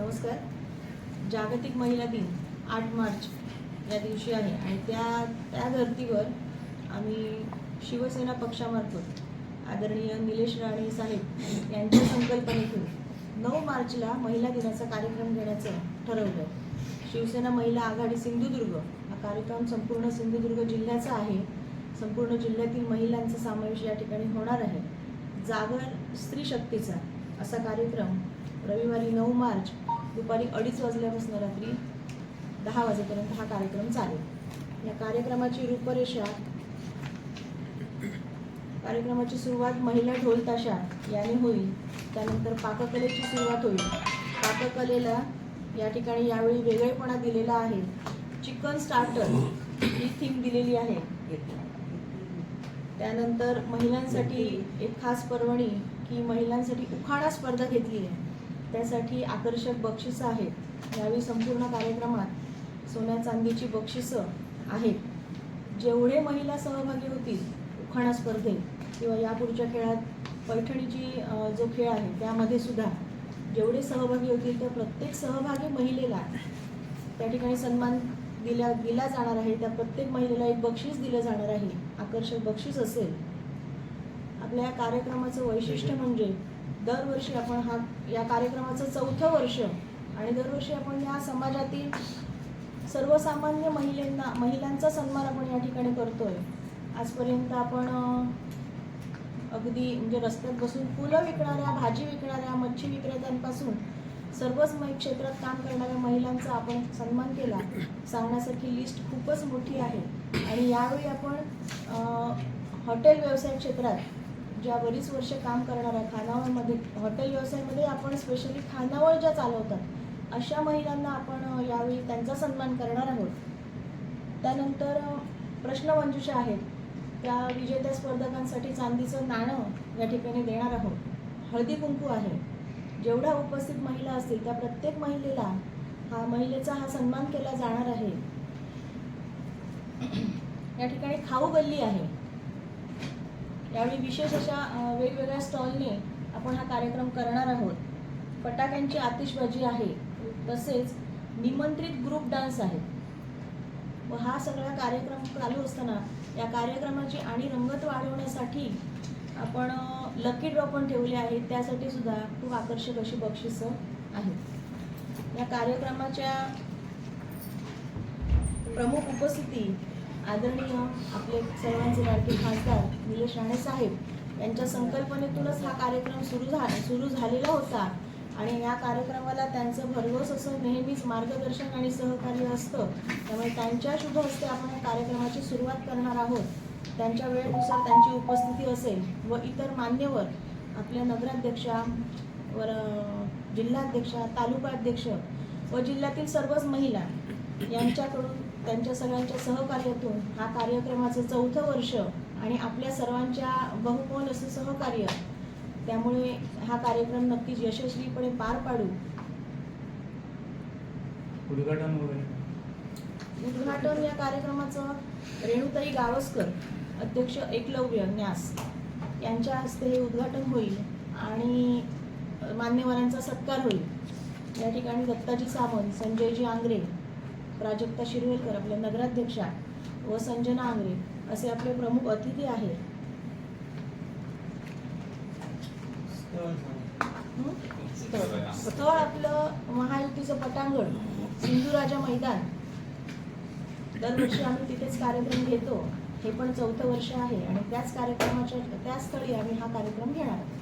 नमस्कार. जागतिक महिला दिन आठ मार्च या दिवशी आहे आणि त्या त्या धर्तीवर आम्ही शिवसेना पक्षामार्फत आदरणीय निलेश राणे साहेब यांच्या संकल्पनेतून नऊ मार्चला महिला दिनाचा कार्यक्रम घेण्याचं ठरवलं. शिवसेना महिला आघाडी सिंधुदुर्ग हा कार्यक्रम संपूर्ण सिंधुदुर्ग जिल्ह्याचा आहे. संपूर्ण जिल्ह्यातील महिलांचा समावेश या ठिकाणी होणार आहे. जागर स्त्री शक्तीचा असा कार्यक्रम रविवारी नऊ मार्च दुपारी अडीच वाजल्यापासून रात्री दहा वाजेपर्यंत हा कार्यक्रम चालेल. या कार्यक्रमाची रूपरेषा कार्यक्रमाची सुरुवात महिला ढोल ताशा याने होईल. त्यानंतर पाककलेची सुरुवात होईल. पाककलेला या ठिकाणी यावेळी वेगळेपणा दिलेला आहे. चिकन स्टार्टर ही थीम दिलेली आहे. त्यानंतर महिलांसाठी एक खास पर्वणी की महिलांसाठी उखाणा स्पर्धा घेतली आहे. त्यासाठी आकर्षक बक्षिसं आहेत. यावेळी संपूर्ण कार्यक्रमात सोन्या चांदीची बक्षिसं आहेत. जेवढे महिला सहभागी होतील उखाणा स्पर्धेत किंवा यापुढच्या खेळात पैठणीची जो खेळ आहे त्यामध्ये सुद्धा जेवढे सहभागी होतील त्या प्रत्येक सहभागी महिलेला त्या ठिकाणी सन्मान दिला दिला जाणार आहे. त्या प्रत्येक महिलेला एक बक्षीस दिलं जाणार आहे. आकर्षक बक्षीस असेल. आपल्या या कार्यक्रमाचं वैशिष्ट्य म्हणजे दरवर्षी आपण हा या कार्यक्रमाचं चौथं वर्ष आणि दरवर्षी आपण या समाजातील सर्वसामान्य महिलांना महिलांचा सन्मान आपण या ठिकाणी करतोय. आजपर्यंत आपण अगदी म्हणजे रस्त्यात बसून फुलं विकणाऱ्या भाजी विकणाऱ्या मच्छी विक्रेत्यांपासून सर्वच मै क्षेत्रात काम करणाऱ्या महिलांचा आपण सन्मान केला. सांगण्यासारखी लिस्ट खूपच मोठी आहे. आणि यावेळी आपण हॉटेल व्यवसाय क्षेत्रात ज्या बरीच वर्ष काम करणाऱ्या खानावळमध्ये हॉटेल व्यवसायामध्ये आपण स्पेशली खानावळ ज्या चालवतात अशा महिलांना आपण यावेळी त्यांचा सन्मान करणार आहोत. त्यानंतर प्रश्नमंजुषा आहेत. त्या विजेत्या स्पर्धकांसाठी चांदीचं नाणं या ठिकाणी देणार आहोत. हळदी कुंकू आहे. जेवढ्या उपस्थित महिला असतील त्या प्रत्येक महिलेला हा महिलेचा हा सन्मान केला जाणार आहे. या ठिकाणी खाऊ गल्ली आहे. यावेळी विशेष अशा वेगवेगळ्या स्टॉलने आपण हा कार्यक्रम करणार आहोत. फटाक्यांची आतिषबाजी आहे तसेच निमंत्रित ग्रुप डान्स आहे. व हा सगळा कार्यक्रम चालू असताना या कार्यक्रमाची आणि रंगत वाढवण्यासाठी आपण लकी ड्रॉ पण ठेवले आहेत. त्यासाठी सुद्धा खूप आकर्षक अशी बक्षिसं आहेत. या कार्यक्रमाच्या प्रमुख उपस्थिती आदरणीय आपले सर्वांचे लाडके खासदार निलेश राणे साहेब यांच्या संकल्पनेतूनच हा कार्यक्रम सुरू झा सुरू झालेला होता. आणि या कार्यक्रमाला त्यांचं भरघोस असं नेहमीच मार्गदर्शन आणि सहकार्य असतं. त्यामुळे त्यांच्या शुभ हस्ते आपण या कार्यक्रमाची सुरुवात करणार आहोत. त्यांच्या वेळेनुसार त्यांची उपस्थिती असेल व इतर मान्यवर आपल्या नगराध्यक्षा वर जिल्हाध्यक्षा तालुकाध्यक्ष व जिल्ह्यातील सर्वच महिला यांच्याकडून त्यांच्या सगळ्यांच्या सहकार्यातून हा कार्यक्रमाचं चौथं वर्ष आणि आपल्या सर्वांच्या बहुमोल असं सहकार्य त्यामुळे हा कार्यक्रम नक्कीच यशस्वीपणे पार पाडू. उद्घाटन उद्घाटन या कार्यक्रमाचं रेणुताई गावस्कर अध्यक्ष एकलव्य न्यास यांच्या हस्ते हे उद्घाटन होईल आणि मान्यवरांचा सत्कार होईल. या ठिकाणी दत्ताजी सावंत संजयजी आंग्रे प्राजक्ता शिरवेलकर आपल्या नगराध्यक्षा व संजना आंग्रे असे आपले प्रमुख अतिथी आहेत? स्थळ. स्थळ आपलं महायुतीचं पटांगण सिंधुराजा मैदान. दरवर्षी आम्ही तिथेच कार्यक्रम घेतो. हे पण चौथं वर्ष आहे आणि त्याच कार्यक्रमाच्या त्याच स्थळी आम्ही हा कार्यक्रम घेणार आहोत.